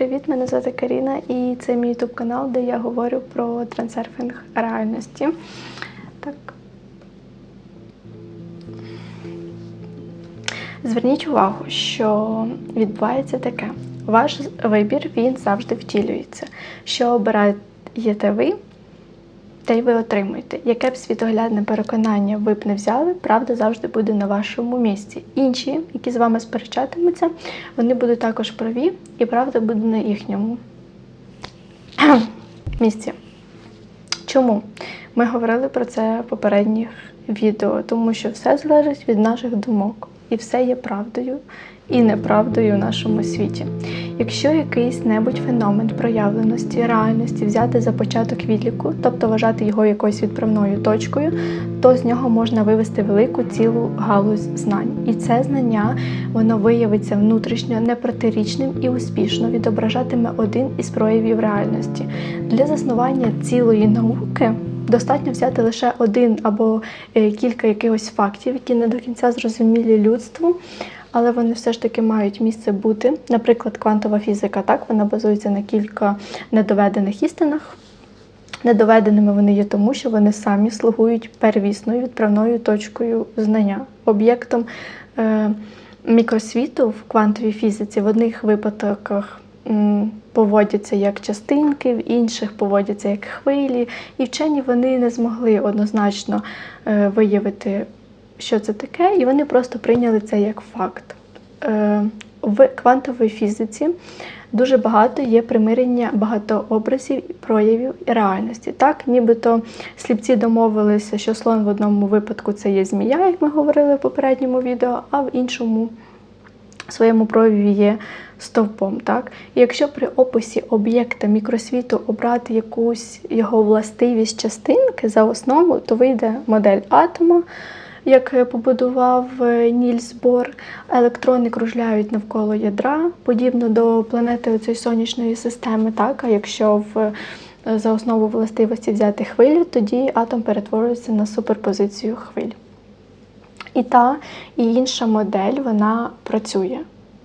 привіт! Мене звати Каріна, і це мій ютуб канал, де я говорю про трансерфінг реальності. Так. Зверніть увагу, що відбувається таке. Ваш вибір він завжди втілюється. Що обираєте ви, те й ви отримуєте. Яке б світоглядне переконання ви б не взяли, правда завжди буде на вашому місці. Інші, які з вами сперечатимуться, вони будуть також праві, і правда буде на їхньому місці. Чому? Ми говорили про це в попередніх відео, тому що все залежить від наших думок, і все є правдою і неправдою в нашому світі. Якщо якийсь небудь феномен проявленості, реальності взяти за початок відліку, тобто вважати його якоюсь відправною точкою, то з нього можна вивести велику цілу галузь знань. І це знання воно виявиться внутрішньо непротирічним і успішно відображатиме один із проявів реальності. Для заснування цілої науки. Достатньо взяти лише один або е, кілька якихось фактів, які не до кінця зрозумілі людству, але вони все ж таки мають місце бути. Наприклад, квантова фізика, так, вона базується на кілька недоведених істинах. Недоведеними вони є тому, що вони самі слугують первісною відправною точкою знання, об'єктом е, мікросвіту в квантовій фізиці в одних випадках поводяться як частинки, в інших поводяться як хвилі, і вчені вони не змогли однозначно е, виявити що це таке, і вони просто прийняли це як факт. Е, в квантовій фізиці дуже багато є примирення багато образів, проявів і реальності. Так, нібито сліпці домовилися, що слон в одному випадку це є змія, як ми говорили в попередньому відео, а в іншому своєму прояві є стовпом. Так? І якщо при описі об'єкта мікросвіту обрати якусь його властивість частинки за основу, то вийде модель атома як побудував е, Нільс Бор. Електрони кружляють навколо ядра, подібно до планети цієї сонячної системи. Так? А якщо в е, за основу властивості взяти хвилю, тоді атом перетворюється на суперпозицію хвиль. І та і інша модель вона працює.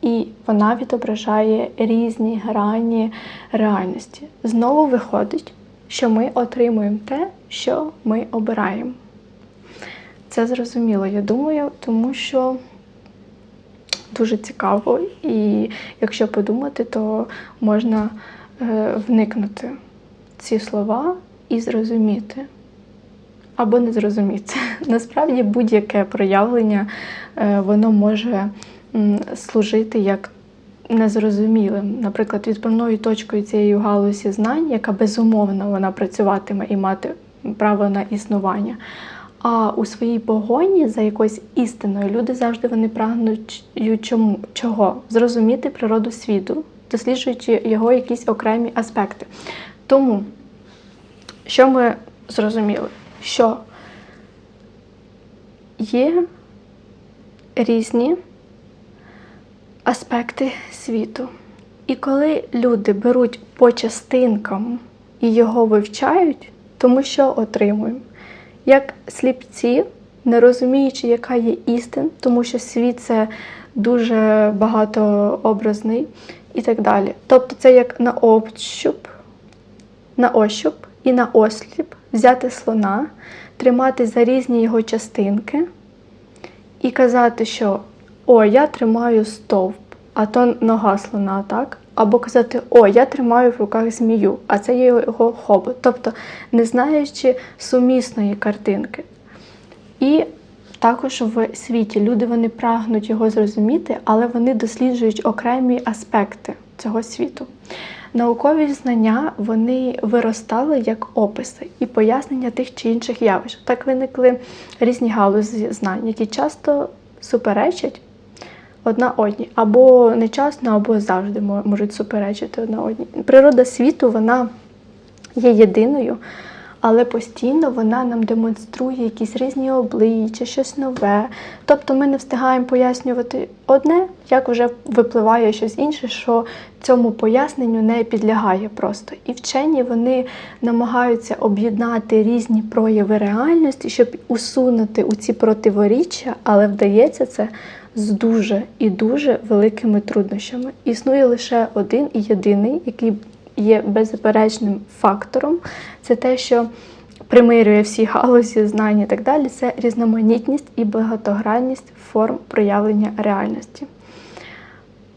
І вона відображає різні грані реальності. Знову виходить, що ми отримуємо те, що ми обираємо. Це зрозуміло, я думаю, тому що дуже цікаво, і якщо подумати, то можна е, вникнути ці слова і зрозуміти. Або не зрозуміти. Насправді будь-яке проявлення е, воно може служити як незрозумілим. Наприклад, відправною точкою цієї галузі знань, яка безумовно вона працюватиме і мати право на існування. А у своїй погоні за якоюсь істиною люди завжди вони прагнуть чому, чого? Зрозуміти природу світу, досліджуючи його якісь окремі аспекти. Тому, що ми зрозуміли? Що є різні аспекти світу. І коли люди беруть по частинкам і його вивчають, тому що отримуємо? як сліпці, не розуміючи, яка є істина, тому що світ це дуже багатообразний і так далі. Тобто це як на ощуп, на ощуп і на осліп взяти слона, тримати за різні його частинки і казати, що о, я тримаю стовп, а то нога слона, так? Або казати, о, я тримаю в руках змію, а це є його хобот. Тобто, не знаючи сумісної картинки. І також в світі люди вони прагнуть його зрозуміти, але вони досліджують окремі аспекти цього світу. Наукові знання вони виростали як описи і пояснення тих чи інших явищ. Так виникли різні галузі знань, які часто суперечать одна одній. Або нечасно, або завжди можуть суперечити одна одній. Природа світу вона є єдиною, але постійно вона нам демонструє якісь різні обличчя, щось нове. Тобто ми не встигаємо пояснювати одне, як вже випливає щось інше, що цьому поясненню не підлягає просто. І вчені вони намагаються об'єднати різні прояви реальності, щоб усунути у ці противоріччя, але вдається це з дуже і дуже великими труднощами. Існує лише один і єдиний, який є беззаперечним фактором. Це те, що примирює всі галузі, знань і так далі. Це різноманітність і багатогранність форм проявлення реальності.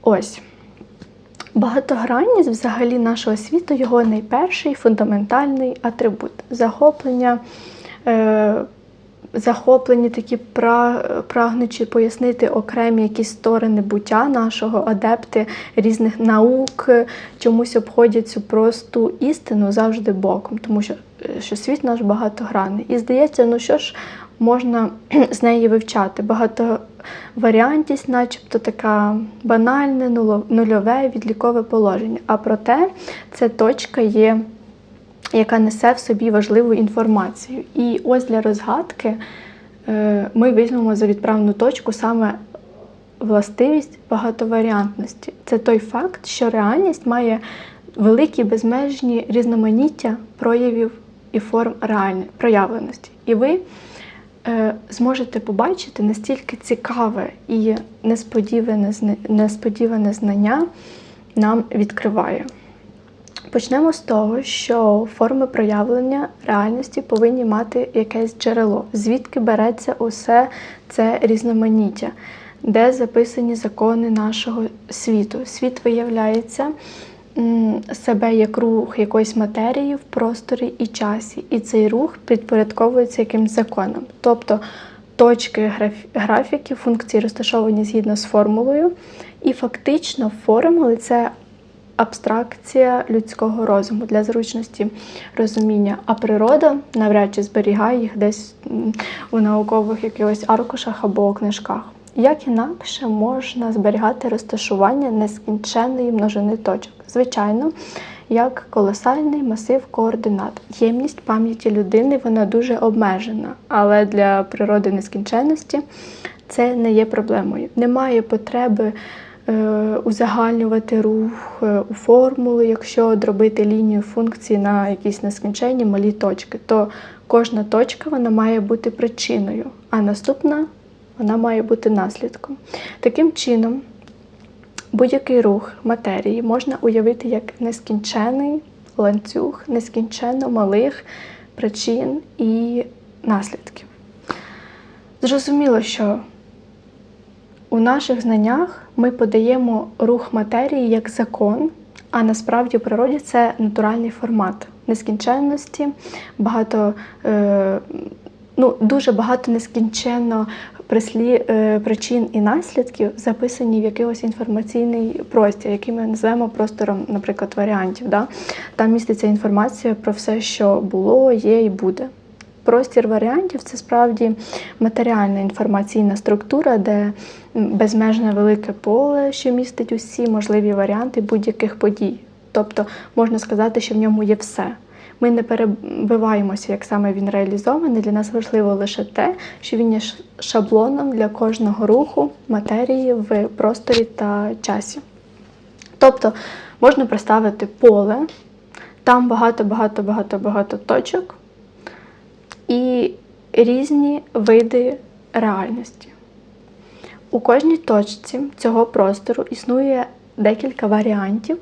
Ось. Багатогранність взагалі нашого світу його найперший фундаментальний атрибут захоплення. Е, захоплені такі прагнучи пояснити окремі якісь сторони буття нашого, адепти різних наук чомусь обходять цю просту істину завжди боком, тому що що світ наш багатогранний. І здається, ну що ж можна з неї вивчати? Багато Багатоваріантність, начебто така банальне, нульове відлікове положення. А проте ця точка є яка несе в собі важливу інформацію. І ось для розгадки е, ми візьмемо за відправну точку саме властивість багатоваріантності. Це той факт, що реальність має великі безмежні різноманіття проявів і форм реальної проявленості. І ви е, зможете побачити настільки цікаве і несподіване, несподіване знання нам відкриває. Почнемо з того, що форми проявлення реальності повинні мати якесь джерело, звідки береться усе це різноманіття, де записані закони нашого світу. Світ виявляється себе як рух якоїсь матерії в просторі і часі, і цей рух підпорядковується якимсь законом. Тобто точки графіки, функції розташовані згідно з формулою, і фактично формули це абстракція людського розуму для зручності розуміння, а природа навряд чи зберігає їх десь у наукових якихось аркушах або книжках. Як інакше можна зберігати розташування нескінченної множини точок? Звичайно, як колосальний масив координат. Ємність пам'яті людини вона дуже обмежена, але для природи нескінченності це не є проблемою. Немає потреби узагальнювати рух е, у формулу, якщо дробити лінію функції на якісь нескінченні малі точки, то кожна точка вона має бути причиною, а наступна вона має бути наслідком. Таким чином, будь-який рух матерії можна уявити як нескінчений ланцюг, нескінченно малих причин і наслідків. Зрозуміло, що у наших знаннях ми подаємо рух матерії як закон, а насправді в природі це натуральний формат нескінченності, багато, е, ну, дуже багато нескінченно прислі, е, причин і наслідків записані в якийсь інформаційний простір, який ми називаємо простором, наприклад, варіантів. Да? Там міститься інформація про все, що було, є і буде. Простір варіантів це справді матеріальна інформаційна структура, де безмежне велике поле, що містить усі можливі варіанти будь-яких подій. Тобто можна сказати, що в ньому є все. Ми не перебиваємося, як саме він реалізований. Для нас важливо лише те, що він є шаблоном для кожного руху матерії в просторі та часі. Тобто можна представити поле, там багато-багато-багато-багато точок і різні види реальності. У кожній точці цього простору існує декілька варіантів.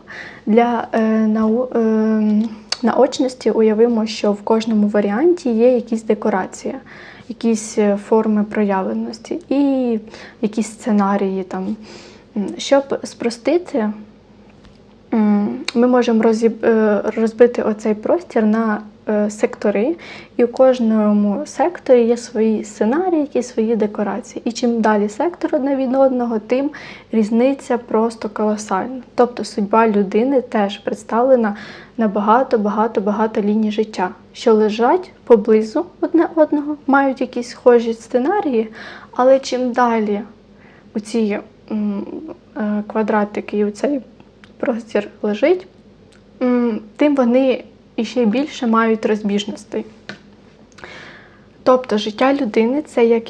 Для е, нау, е, наочності уявимо, що в кожному варіанті є якісь декорація, якісь е, форми проявленості і якісь сценарії. Там. Щоб спростити, ми можемо е, розбити оцей простір на сектори, і у кожному секторі є свої сценарії, які свої декорації. І чим далі сектор одне від одного, тим різниця просто колосальна. Тобто судьба людини теж представлена на багато-багато-багато ліній життя, що лежать поблизу одне одного, мають якісь схожі сценарії, але чим далі у ці е, квадратики і у цей простір лежить, тим вони і ще більше мають розбіжностей. Тобто життя людини це як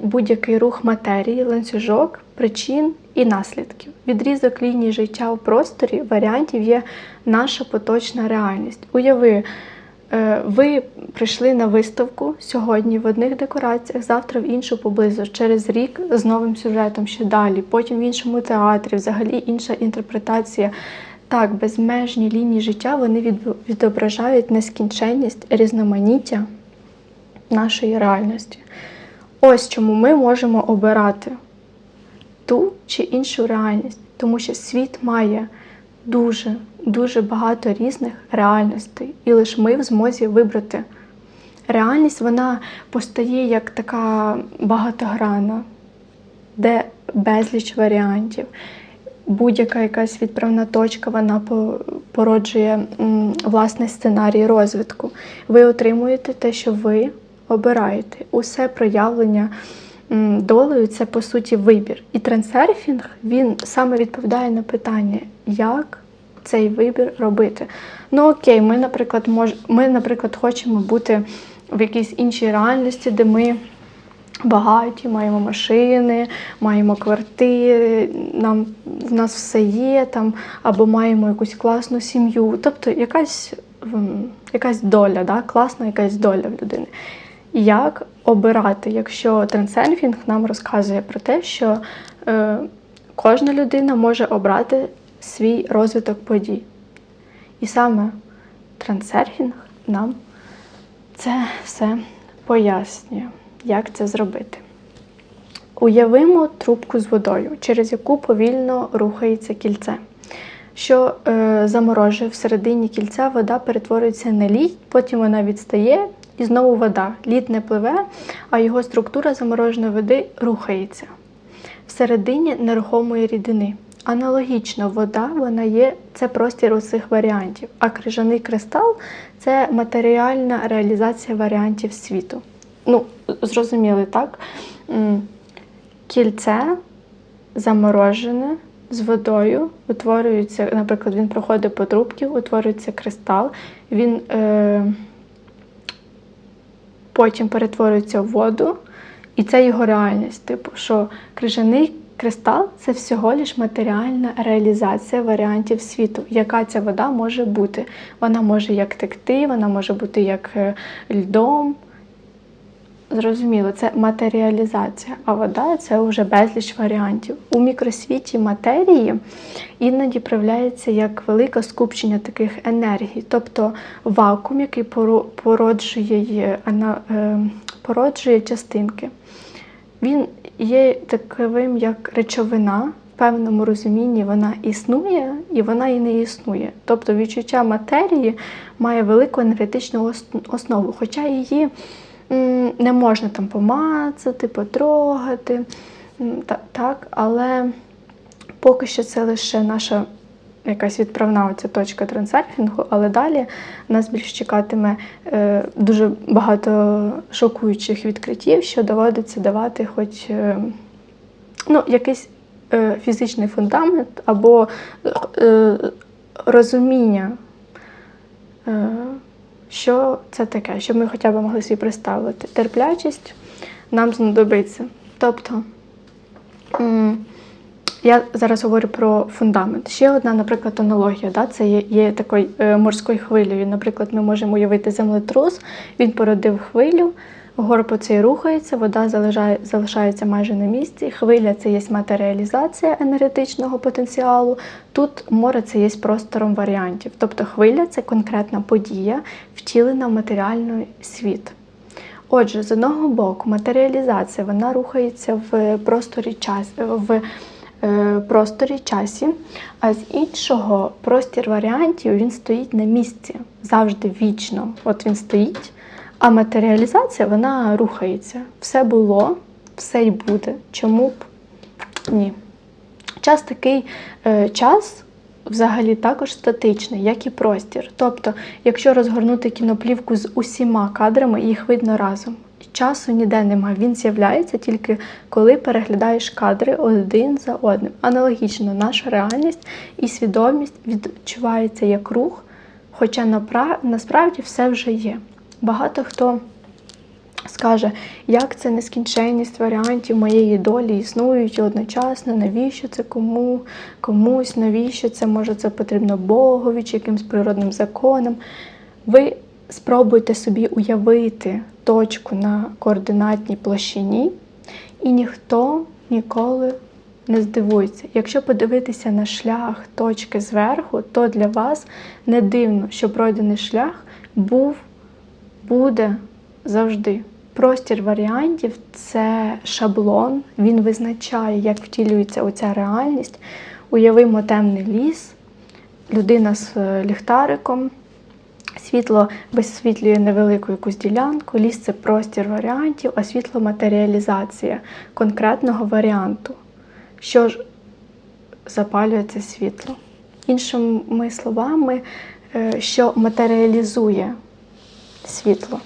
будь-який рух матерії, ланцюжок, причин і наслідків. Відрізок лінії життя у просторі варіантів є наша поточна реальність. Уяви, Е, Ви прийшли на виставку сьогодні в одних декораціях, завтра в іншу поблизу, через рік з новим сюжетом ще далі, потім в іншому театрі, взагалі інша інтерпретація. Так, безмежні лінії життя вони відображають нескінченність, різноманіття нашої реальності. Ось чому ми можемо обирати ту чи іншу реальність, тому що світ має дуже, дуже багато різних реальностей, і лише ми в змозі вибрати. Реальність вона постає як така багатогранна, де безліч варіантів. Будь-яка якась відправна точка вона по- породжує власний сценарій розвитку. Ви отримуєте те, що ви обираєте. Усе проявлення долею це по суті вибір. І трансерфінг він саме відповідає на питання, як цей вибір робити. Ну окей, ми, наприклад, мож... ми, наприклад, хочемо бути в якійсь іншій реальності, де ми багаті, маємо машини, маємо квартири, нам в нас все є там, або маємо якусь класну сім'ю. Тобто якась, якась доля, да? класна якась доля в людини. Як обирати, якщо трансерфінг нам розказує про те, що е, кожна людина може обрати свій розвиток подій. І саме трансерфінг нам це все пояснює, як це зробити. Уявимо трубку з водою, через яку повільно рухається кільце. Що е, заморожує всередині кільця, вода перетворюється на лід, потім вона відстає і знову вода. Лід не пливе, а його структура замороженої води рухається всередині нерухомої рідини. Аналогічно, вода вона є це простір усіх варіантів, а крижаний кристал це матеріальна реалізація варіантів світу. Ну, зрозуміли, так? Кільце заморожене з водою, утворюється, наприклад, він проходить по трубці, утворюється кристал, він е, потім перетворюється в воду, і це його реальність. Типу, що крижаний кристал це всього лиш матеріальна реалізація варіантів світу. Яка ця вода може бути? Вона може як текти, вона може бути як е, льдом. Зрозуміло, це матеріалізація, а вода це вже безліч варіантів. У мікросвіті матерії іноді проявляється як велике скупчення таких енергій, тобто вакуум, який породжує, е, породжує частинки. Він є таковим, як речовина, в певному розумінні вона існує і вона і не існує. Тобто відчуття матерії має велику енергетичну основу, хоча її не можна там помацати, потрогати, так, але поки що це лише наша якась відправна оця точка трансерфінгу, але далі нас більш чекатиме е, дуже багато шокуючих відкриттів, що доводиться давати хоч е, ну, якийсь е, фізичний фундамент або розуміння. Що це таке, щоб ми хоча б могли собі представити. Терплячість нам знадобиться. Тобто, я зараз говорю про фундамент. Ще одна, наприклад, аналогія. Да? Це є, є такою е, морською хвилею. Наприклад, ми можемо уявити землетрус, він породив хвилю, гор по цей рухається, вода залишається майже на місці. Хвиля це є матеріалізація енергетичного потенціалу. Тут море це є простором варіантів. Тобто хвиля це конкретна подія, втілена в матеріальний світ. Отже, з одного боку, матеріалізація вона рухається в просторі час, в е, просторі часі, а з іншого простір варіантів він стоїть на місці завжди вічно. От він стоїть, а матеріалізація вона рухається. Все було, все й буде. Чому б ні? Час такий е, час взагалі також статичний, як і простір. Тобто, якщо розгорнути кіноплівку з усіма кадрами, їх видно разом. Часу ніде немає. Він з'являється тільки коли переглядаєш кадри один за одним. Аналогічно, наша реальність і свідомість відчувається як рух, хоча насправді все вже є. Багато хто скаже, як це нескінченність варіантів моєї долі існують одночасно, навіщо це кому, комусь, навіщо це може це потрібно Богові чи якимсь природним законам. Ви спробуйте собі уявити точку на координатній площині, і ніхто ніколи не здивується. Якщо подивитися на шлях точки зверху, то для вас не дивно, що пройдений шлях був, буде завжди. Простір варіантів це шаблон, він визначає, як втілюється оця реальність. Уявимо темний ліс, людина з е, ліхтариком, світло висвітлює невелику якусь ділянку, ліс це простір варіантів, а світло матеріалізація конкретного варіанту. Що ж запалює це світло? Іншими словами, е, що матеріалізує світло.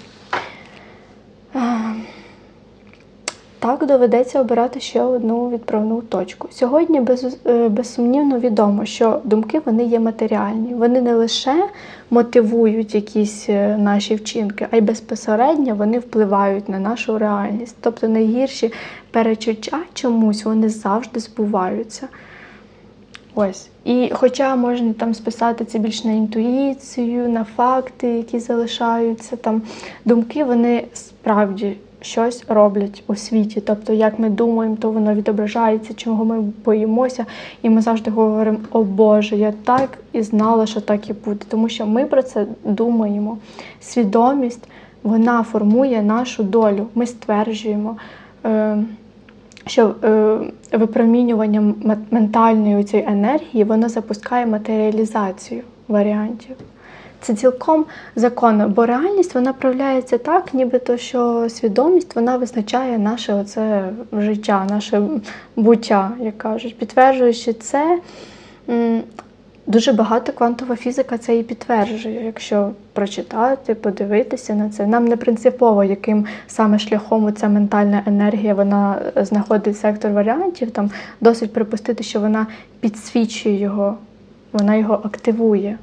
Так, доведеться обирати ще одну відправну точку. Сьогодні без, е, безсумнівно відомо, що думки вони є матеріальні. Вони не лише мотивують якісь е, наші вчинки, а й безпосередньо вони впливають на нашу реальність. Тобто найгірші перечуття чомусь вони завжди збуваються. Ось. І хоча можна там списати це більш на інтуїцію, на факти, які залишаються, там думки, вони справді щось роблять у світі. Тобто, як ми думаємо, то воно відображається, чого ми боїмося. І ми завжди говоримо: О Боже, я так і знала, що так і буде. Тому що ми про це думаємо. Свідомість вона формує нашу долю. Ми стверджуємо. Е, що е, випромінювання ментальної цієї енергії воно запускає матеріалізацію варіантів. Це цілком законно, бо реальність вона проявляється так, нібито що свідомість вона визначає наше оце життя, наше буття, як кажуть. Підтверджуючи це, дуже багато квантова фізика це і підтверджує. Якщо прочитати, подивитися на це. Нам не принципово, яким саме шляхом ця ментальна енергія вона е, знаходить сектор варіантів. Там досить припустити, що вона підсвічує його, вона його активує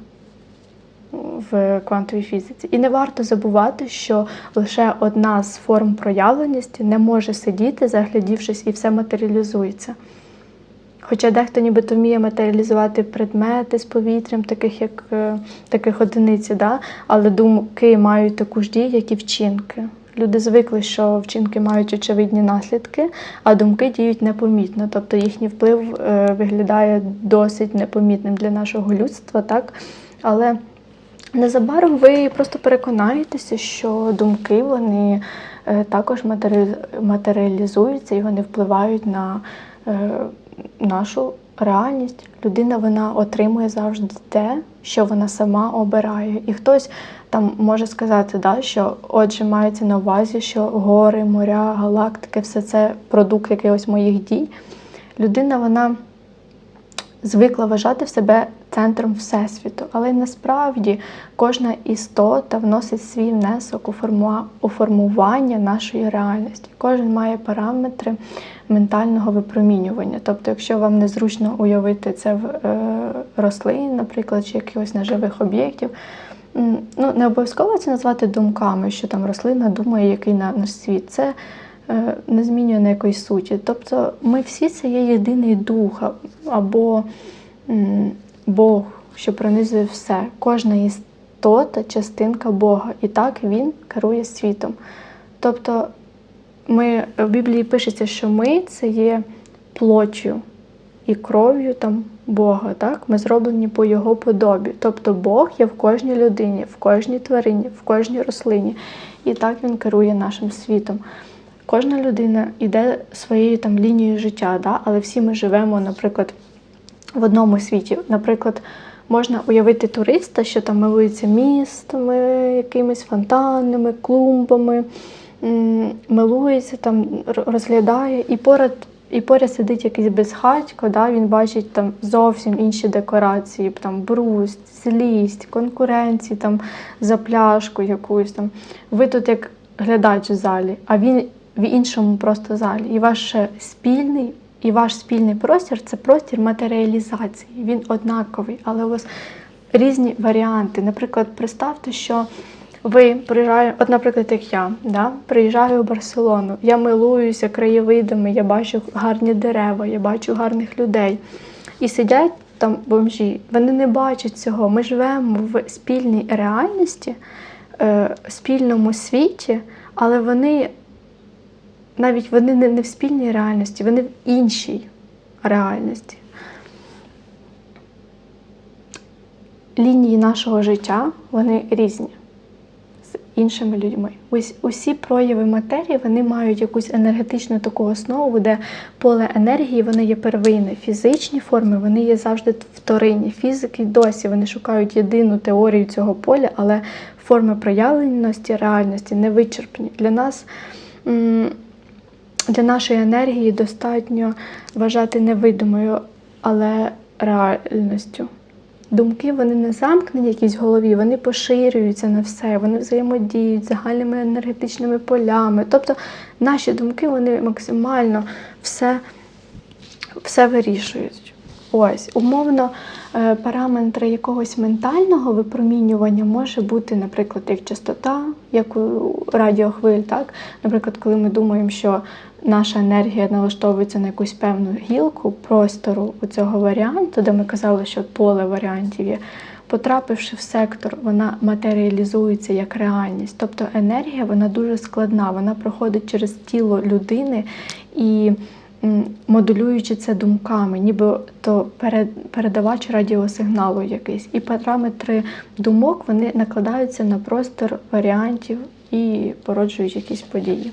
в квантовій фізиці. І не варто забувати, що лише одна з форм проявленості не може сидіти, заглядівшись, і все матеріалізується. Хоча дехто нібито вміє матеріалізувати предмети з повітрям, таких як е, таких одиниці, да? але думки мають таку ж дію, як і вчинки. Люди звикли, що вчинки мають очевидні наслідки, а думки діють непомітно. Тобто їхній вплив е, виглядає досить непомітним для нашого людства, так? Але Незабаром ви просто переконаєтеся, що думки вони е, також матері- матеріалізуються і вони впливають на нашу реальність. Людина вона отримує завжди те, що вона сама обирає. І хтось там може сказати, да, що отже мається на увазі, що гори, моря, галактики, все це продукт якихось моїх дій. Людина вона звикла вважати в себе центром Всесвіту, але насправді кожна істота вносить свій внесок у форму- у формування нашої реальності. Кожен має параметри ментального випромінювання. Тобто, якщо вам незручно уявити це в е, рослин, наприклад, чи якихось неживих об'єктів. Ну, не обов'язково це назвати думками, що там рослина думає, який на наш світ. Це е, не змінює на якоїсь суті. Тобто ми всі це є єдиний дух або Бог, що пронизує все. Кожна істота частинка Бога. І так він керує світом. Тобто ми, в Біблії пишеться, що ми це є плоттю і кров'ю там Бога. Так? Ми зроблені по Його подобі. Тобто Бог є в кожній людині, в кожній тварині, в кожній рослині. І так він керує нашим світом. Кожна людина йде своєю там лінією життя, да? але всі ми живемо, наприклад, в одному світі. Наприклад, можна уявити туриста, що там милується містами, якимись фонтанами, клумбами, милується, там розглядає, і поряд. І поряд сидить якийсь безхатько, да, він бачить там зовсім інші декорації, там брусть, злість, конкуренції, там за пляшку якусь там. Ви тут як глядач в залі, а він в іншому просто залі. І ваш спільний, і ваш спільний простір це простір матеріалізації. Він однаковий, але у вас різні варіанти. Наприклад, представте, що ви приїжджаєте, от, наприклад, як я, да, приїжджаю в Барселону, я милуюся краєвидами, я бачу гарні дерева, я бачу гарних людей. І сидять там бомжі, вони не бачать цього. Ми живемо в спільній реальності, е, спільному світі, але вони навіть вони не, в спільній реальності, вони в іншій реальності. Лінії нашого життя вони різні з іншими людьми. Ось усі прояви матерії вони мають якусь енергетичну таку основу, де поле енергії вони є первинне. Фізичні форми вони є завжди вторинні. Фізики досі вони шукають єдину теорію цього поля, але форми проявленості реальності не вичерпні. Для нас. Для нашої енергії достатньо вважати невидимою, але реальністю. Думки вони не замкнені якісь в голові, вони поширюються на все, вони взаємодіють з загальними енергетичними полями. Тобто наші думки вони максимально все, все вирішують. Ось, умовно, е, параметри якогось ментального випромінювання може бути, наприклад, як частота, як у радіохвиль. Так? Наприклад, коли ми думаємо, що наша енергія налаштовується на якусь певну гілку простору у цього варіанту, де ми казали, що поле варіантів є. Потрапивши в сектор, вона матеріалізується як реальність. Тобто енергія вона дуже складна, вона проходить через тіло людини і м, модулюючи це думками, ніби то передавач радіосигналу якийсь. І параметри думок вони накладаються на простір варіантів і породжують якісь події.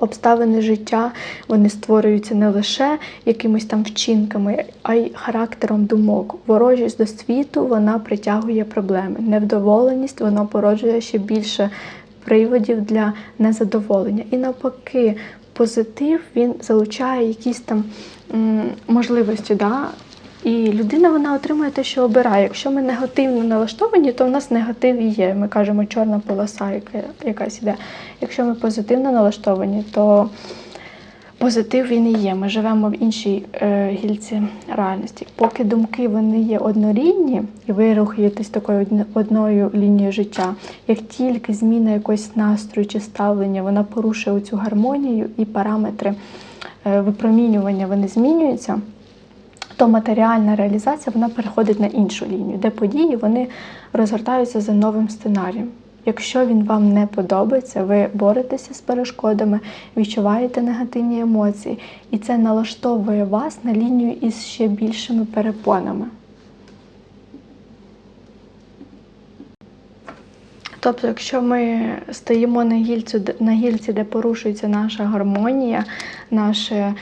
Обставини життя вони створюються не лише якимись там вчинками, а й характером думок. Ворожість до світу вона притягує проблеми. Невдоволеність вона породжує ще більше приводів для незадоволення. І навпаки, позитив він залучає якісь там можливості. Да? І людина вона отримує те, що обирає. Якщо ми негативно налаштовані, то в нас негатив і є. Ми кажемо чорна полоса, яка, якась іде. Якщо ми позитивно налаштовані, то позитив він і є. Ми живемо в іншій е, гільці реальності. Поки думки вони є однорідні, і ви рухаєтесь такою одною лінією життя, як тільки зміна якогось настрою чи ставлення, вона порушує цю гармонію і параметри е, випромінювання вони змінюються то матеріальна реалізація вона переходить на іншу лінію, де події вони розгортаються за новим сценарієм. Якщо він вам не подобається, ви боретеся з перешкодами, відчуваєте негативні емоції, і це налаштовує вас на лінію із ще більшими перепонами. Тобто, якщо ми стоїмо на гільці, де- на гільці, де порушується наша гармонія, наше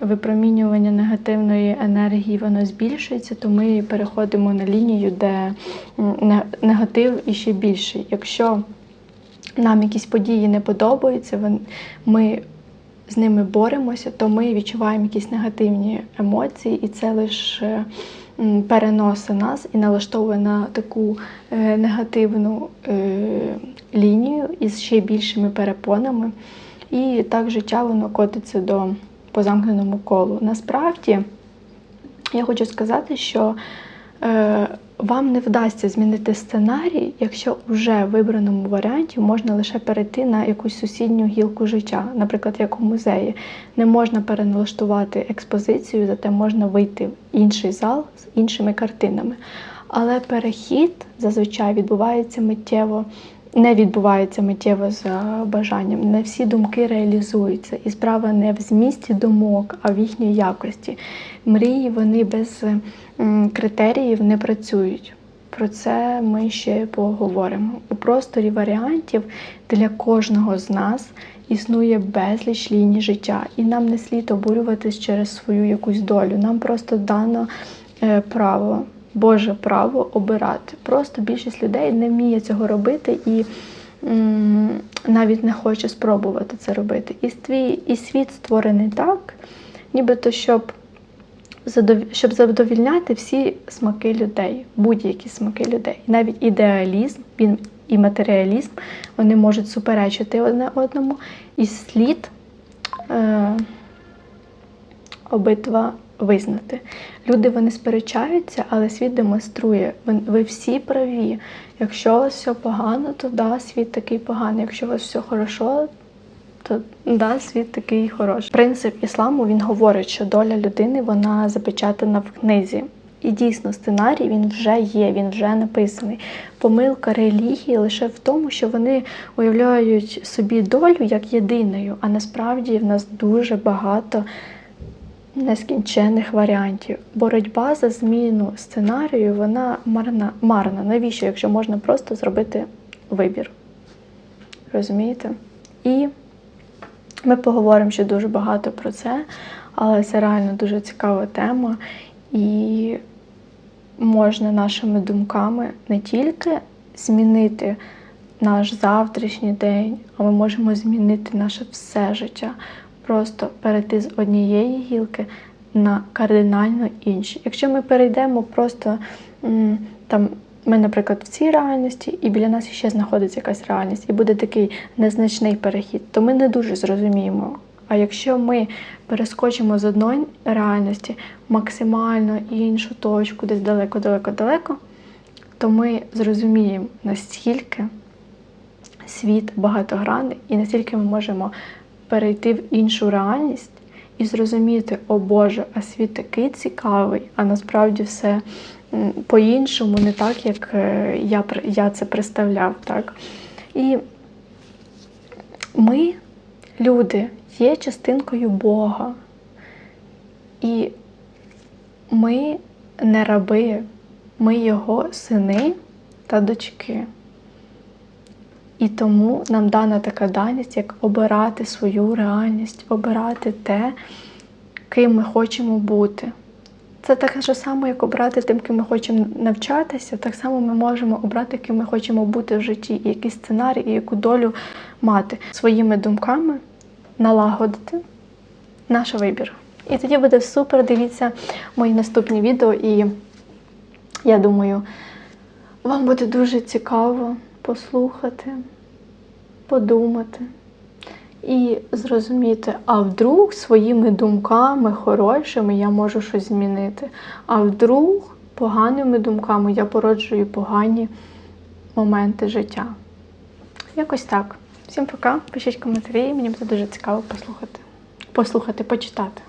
випромінювання, негативної енергії, воно збільшується, то ми переходимо на лінію, де негатив іще більший. Якщо нам якісь події не подобаються, ми з ними боремося, то ми відчуваємо якісь негативні емоції, і це лише переносить нас і налаштовує на таку е, негативну е, лінію із ще більшими перепонами. І так життя воно котиться до по замкненому колу. Насправді, я хочу сказати, що е, вам не вдасться змінити сценарій, якщо вже в вибраному варіанті можна лише перейти на якусь сусідню гілку життя, наприклад, як у музеї. Не можна переналаштувати експозицію, зате можна вийти в інший зал з іншими картинами. Але перехід зазвичай відбувається миттєво. Не відбувається миттєво за бажанням. Не всі думки реалізуються. І справа не в змісті думок, а в їхній якості. Мрії вони без критеріїв не працюють. Про це ми ще поговоримо. У просторі варіантів для кожного з нас існує безліч ліній життя, і нам не слід обурюватись через свою якусь долю. Нам просто дано е, право, Боже право обирати. Просто більшість людей не вміє цього робити і м, навіть не хоче спробувати це робити. І свій, і світ створений так, нібито щоб задов- щоб задовільняти всі смаки людей, будь-які смаки людей. Навіть ідеалізм він і матеріалізм вони можуть суперечити одне одному, і слід е, обидва визнати. Люди вони сперечаються, але світ демонструє. Ви, всі праві. Якщо у вас все погано, то да, світ такий поганий. Якщо у вас все хорошо, то да, світ такий хороший. Принцип ісламу він говорить, що доля людини вона запечатана в книзі. І дійсно, сценарій він вже є, він вже написаний. Помилка релігії лише в тому, що вони уявляють собі долю як єдиною, а насправді в нас дуже багато нескінченних варіантів. Боротьба за зміну сценарію вона марна. марна. Навіщо, якщо можна просто зробити вибір? Розумієте? І ми поговоримо ще дуже багато про це, але це реально дуже цікава тема. І можна нашими думками не тільки змінити наш завтрашній день, а ми можемо змінити наше все життя. Просто перейти з однієї гілки на кардинально інші. Якщо ми перейдемо просто там. Ми, наприклад, в цій реальності, і біля нас ще знаходиться якась реальність, і буде такий незначний перехід, то ми не дуже зрозуміємо. А якщо ми перескочимо з одної реальності максимально іншу точку, десь далеко-далеко-далеко, то ми зрозуміємо, настільки світ багатогранний, і настільки ми можемо перейти в іншу реальність і зрозуміти, о Боже, а світ такий цікавий, а насправді все по-іншому, не так, як е, я, я це представляв. Так? І ми, люди, є частинкою Бога. І ми не раби, ми його сини та дочки. І тому нам дана така даність, як обирати свою реальність, обирати те, ким ми хочемо бути. Це так же само, як обрати тим, ким ми хочемо навчатися, так само ми можемо обрати, ким ми хочемо бути в житті, і який сценарій, і яку долю мати своїми думками, налагодити наш вибір. І тоді буде супер. Дивіться мої наступні відео, і я думаю, вам буде дуже цікаво послухати, подумати і зрозуміти, а вдруг своїми думками хорошими я можу щось змінити, а вдруг поганими думками я породжую погані моменти життя. Якось так. Всім пока. Пишіть коментарі, мені буде дуже цікаво послухати. Послухати, почитати.